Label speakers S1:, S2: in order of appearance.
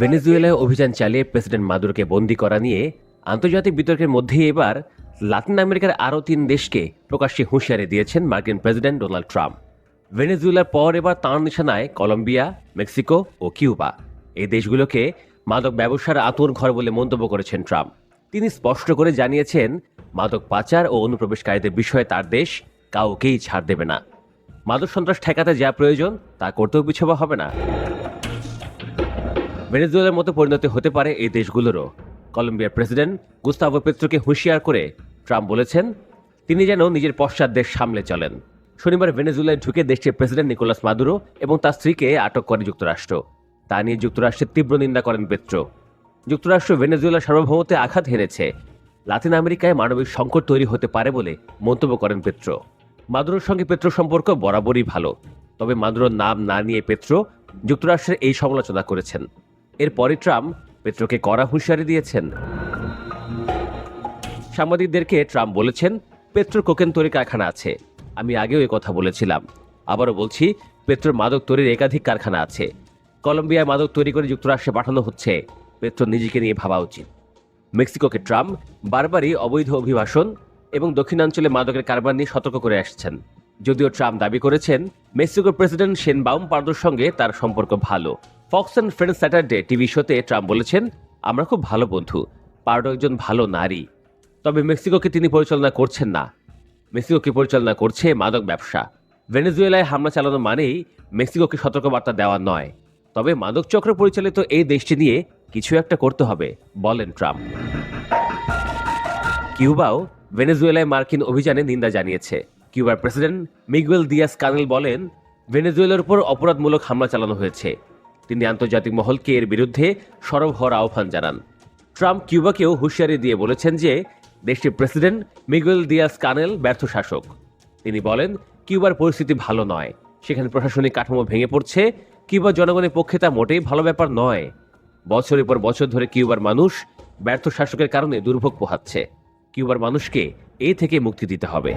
S1: ভেনেজুয়েলায় অভিযান চালিয়ে প্রেসিডেন্ট মাদুরকে বন্দি করা নিয়ে আন্তর্জাতিক বিতর্কের মধ্যেই এবার লাতিন আমেরিকার আরও তিন দেশকে প্রকাশ্যে হুঁশিয়ারি দিয়েছেন মার্কিন প্রেসিডেন্ট ডোনাল্ড ট্রাম্প। ভেনেজুয়েলার পর এবার তাঁর নিশানায় কলম্বিয়া, মেক্সিকো ও কিউবা। এই দেশগুলোকে মাদক ব্যবসার আতুর ঘর বলে মন্তব্য করেছেন ট্রাম্প। তিনি স্পষ্ট করে জানিয়েছেন, মাদক পাচার ও অনুপ্রবেশকারীদের বিষয়ে তার দেশ কাউকেই ছাড় দেবে না। মাদক সন্ত্রাস ঠেকাতে যা প্রয়োজন, তা করতেও পিছবা হবে না। ভেনেজুয়েলার মতো পরিণতি হতে পারে এই দেশগুলোরও। কলম্বিয়ার প্রেসিডেন্ট গুস্তাভো পেত্রোকে হুঁশিয়ার করে ট্রাম্প বলেছেন, তিনি যেন নিজের পশ্চাৎ দেশ সামলে চলেন। শনিবার ভেনেজুয়েলায় ঢুকে দেশটির প্রেসিডেন্ট নিকোলাস মাদুরো এবং তার স্ত্রীকে আটক করে যুক্তরাষ্ট্র। তা নিয়ে যুক্তরাষ্ট্রের তীব্র নিন্দা করেন পেত্রো। যুক্তরাষ্ট্র ভেনেজুয়েলার সার্বভৌমত্বে আঘাত হেনেছে। লাতিন আমেরিকায় মানবিক সংকট তৈরি হতে পারে বলে মন্তব্য করেন পেত্রো। মাদুরোর সঙ্গে পেত্রো সম্পর্ক বরাবরই ভালো। তবে মাদুরোর নাম না নিয়ে পেত্রো যুক্তরাষ্ট্রের এই সমালোচনা করেছেন। এরপরই ট্রাম্প পেত্রোকে কড়া হুঁশিয়ারি দিয়েছেন। সাংবাদিকদেরকে ট্রাম্প বলেছেন পেট্রোর কোকেন তৈরি কারখানা আছে। আমি আগেও এ কথা বলেছিলাম। আবারও বলছি পেট্রোর মাদক তৈরির একাধিক কারখানা আছে। কলম্বিয়ায় মাদক তৈরি করে যুক্তরাষ্ট্রে পাঠানো হচ্ছে। পেট্রো নিজেকে নিয়ে ভাবা উচিত। মেক্সিকোকে ট্রাম্প বারবারই অবৈধ অভিবাসন এবং দক্ষিণাঞ্চলে মাদকের কারবার নিয়ে সতর্ক করে আসছেন। যদিও ট্রাম্প দাবি করেছেন, মেক্সিকোর প্রেসিডেন্ট শেন বাউম পার্দোর সঙ্গে তার সম্পর্ক ভালো। Fox and Friends Saturday TV শোতে ট্রাম্প বলেছেন, আমরা খুব ভালো বন্ধু পার্ডো একজন ভালো নারী। তবে মেক্সিকোকে তিনি পরিচালনা করছেন না। মেক্সিকোকে পরিচালনা করছে মাদক ব্যবসা? ভেনেজুয়েলায় হামলা চালানো মানেই মেক্সিকোকে সতর্কবার্তা দেওয়া নয়। তবে মাদক চক্র পরিচালিত এই দেশটি নিয়ে কিছু একটা করতে হবে, বলেন ট্রাম্প। কিউবাও ভেনেজুয়েলায় মার্কিন অভিযানে নিন্দা জানিয়েছে। কিউবার প্রেসিডেন্ট মিগুয়েল দিয়াস কানেল বলেন, ভেনেজুয়েলার উপর অপরাধমূলক হামলা চালানো হয়েছে। তিনি আন্তর্জাতিক মহলকে এর বিরুদ্ধে সরব হওয়ার আহ্বান জানান। ট্রাম্প কিউবাকেও হুঁশিয়ারি দিয়ে বলেছেন যে, দেশটির প্রেসিডেন্ট মিগুয়েল দিয়াস কানেল ব্যর্থ শাসক। তিনি বলেন, কিউবার পরিস্থিতি ভালো নয়। সেখানে প্রশাসনিক কাঠামো ভেঙে পড়ছে। কিউবার জনগণের পক্ষে তা মোটেই ভালো ব্যাপার নয়। বছরের পর বছর ধরে কিউবার মানুষ ব্যর্থ শাসকের কারণে দুর্ভোগ পোহাচ্ছে। কিউবার মানুষকে এ থেকে মুক্তি দিতে হবে।